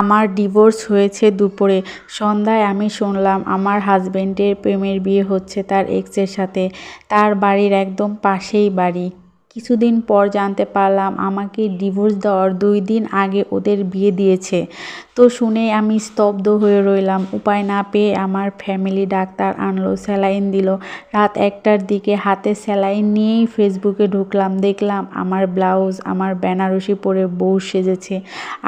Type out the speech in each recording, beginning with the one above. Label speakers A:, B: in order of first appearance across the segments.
A: আমার ডিভোর্স হয়েছে দুপুরে। সন্ধ্যায় আমি শুনলাম আমার হাজবেন্ডের প্রেমের বিয়ে হচ্ছে তার এক্সের সাথে। তার বাড়ির একদম পাশেই বাড়ি। কিছুদিন পর জানতে পারলাম আমাকে ডিভোর্স দেওয়ার দুই দিন আগে ওদের বিয়ে দিয়েছে। তো শুনে আমি স্তব্ধ হয়ে রইলাম। উপায় না পেয়ে আমার ফ্যামিলি ডাক্তার আনলো, স্যালাইন দিল। রাত একটার দিকে হাতে স্যালাইন নিয়েই ফেসবুকে ঢুকলাম। দেখলাম আমার ব্লাউজ, আমার বেনারসি পরে বউ সেজেছে।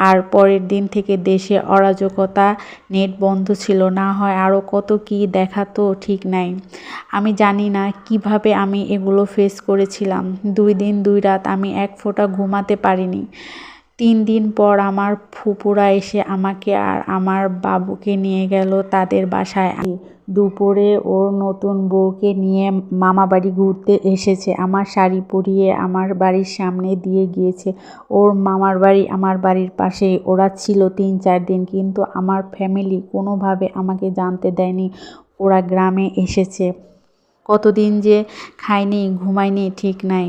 A: আর পরের দিন থেকে দেশে অরাজকতা, নেট বন্ধ ছিল। না হয় আরও কত কী দেখাতো ঠিক নাই। আমি জানি না কীভাবে আমি এগুলো ফেস করেছিলাম। দুই দিন দুই রাত আমি এক ফোঁটা ঘুমাতে পারিনি। তিন দিন পর আমার ফুপুরা এসে আমাকে আর আমার বাবুকে নিয়ে গেল তাদের বাসায়। দুপুরে ওর নতুন বউকে নিয়ে মামা বাড়ি ঘুরতে এসেছে। আমার শাড়ি পরিয়ে আমার বাড়ির সামনে দিয়ে গিয়েছে। ওর মামার বাড়ি আমার বাড়ির পাশেই। ওরা ছিল তিন চার দিন কিন্তু আমার ফ্যামিলি কোনোভাবে আমাকে জানতে দেয়নি। ওরা গ্রামে এসেছে। কতদিন যে খাইনি, ঘুমাইনি ঠিক নাই।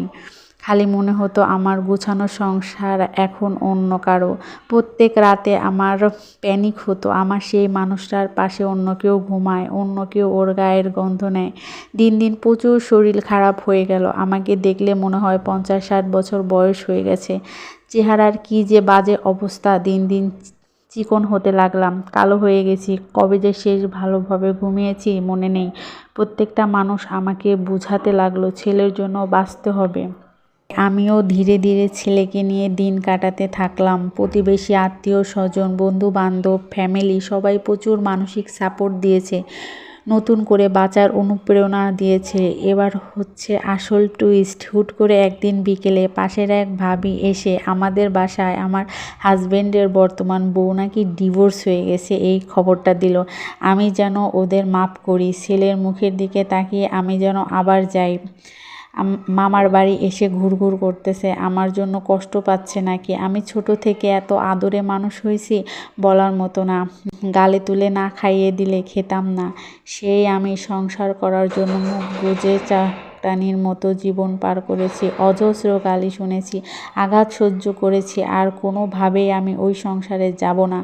A: খালি মনে হতো আমার গোছানো সংসার এখন অন্য কারও। প্রত্যেক রাতে আমার প্যানিক হতো, আমার সেই মানুষটার পাশে অন্য কেউ ঘুমায়, অন্য কেউ ওর গায়ের গন্ধ নেয়। দিন দিন প্রচুর শরীর খারাপ হয়ে গেল, আমাকে দেখলে মনে হয় পঞ্চাশ ষাট বছর বয়স হয়ে গেছে। চেহারার কি যে বাজে অবস্থা, দিন দিন চিকন হতে লাগলাম। কালো হয়ে গেছি। কবে যে শেষ ভালোভাবে ঘুমিয়েছি, মনে নেই। প্রত্যেকটা মানুষ আমাকে বুঝাতে লাগল, ছেলের জন্য বাঁচতে হবে। আমিও ধীরে ধীরে ছেলেকে নিয়ে দিন কাটাতে থাকলাম। প্রতিবেশী, আত্মীয়, স্বজন বন্ধু বান্ধব ফ্যামিলি সবাই প্রচুর মানসিক সাপোর্ট দিয়েছে। নতুন করে বাঁচার অনুপ্রেরণা দিয়েছে। এবার হচ্ছে আসল টুইস্ট হুট করে একদিন বিকেলে পাশের এক ভাবি এসে আমাদের বাসায় আমার হাজব্যান্ডের বর্তমান বউ নাকি ডিভোর্স হয়ে গেছে এই খবরটা দিল। আমি যেন ওদের মাপ করি, ছেলের মুখের দিকে তাকিয়ে আমি যেন আবার যাই। মামার বাড়ি এসে ঘুরঘুর করতেছে, আমার জন্য কষ্ট পাচ্ছে নাকি? আমি ছোট থেকে এত আদরে মানুষ হয়েছি, বলার মতো না। গালে তুলে না খাইয়ে দিলে খেতাম না। সেই আমি সংসার করার জন্য মুখ বুঝে চা টানির মতো জীবন পার করেছি, অজস্র গালি শুনেছি, আঘাত সহ্য করেছি, আর কোনোভাবেই আমি ওই সংসারে যাব না।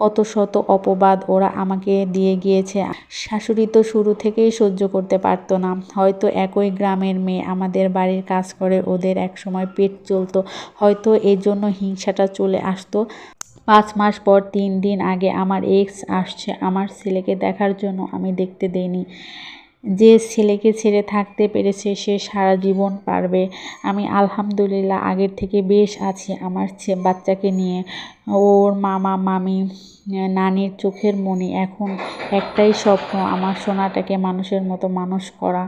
A: কত শত অপবাদ ওরা আমাকে দিয়ে গিয়েছে। শাশুড়ি তো শুরু থেকেই সহ্য করতে পারতো না। হয়তো একই গ্রামের মেয়ে আমাদের বাড়ির কাজ করে, ওদের একসময় পেট চলতো, হয়তো এর জন্য হিংসাটা চলে আসতো। পাঁচ মাস পর তিন দিন আগে আমার এক্স আসছে, আমার ছেলেকে দেখার জন্য আমি দেখতে দেইনি। যে ছেলেকে ছেড়ে থাকতে পেরেছে, সে সারা জীবন পারবে। আমি আলহামদুলিল্লাহ আগের থেকে বেশ আছি আমার বাচ্চাকে নিয়ে। ওর মামা, মামি, নানির চোখের মনি এখন একটাই স্বপ্ন, আমার সোনাটাকে মানুষের মতো মানুষ করা।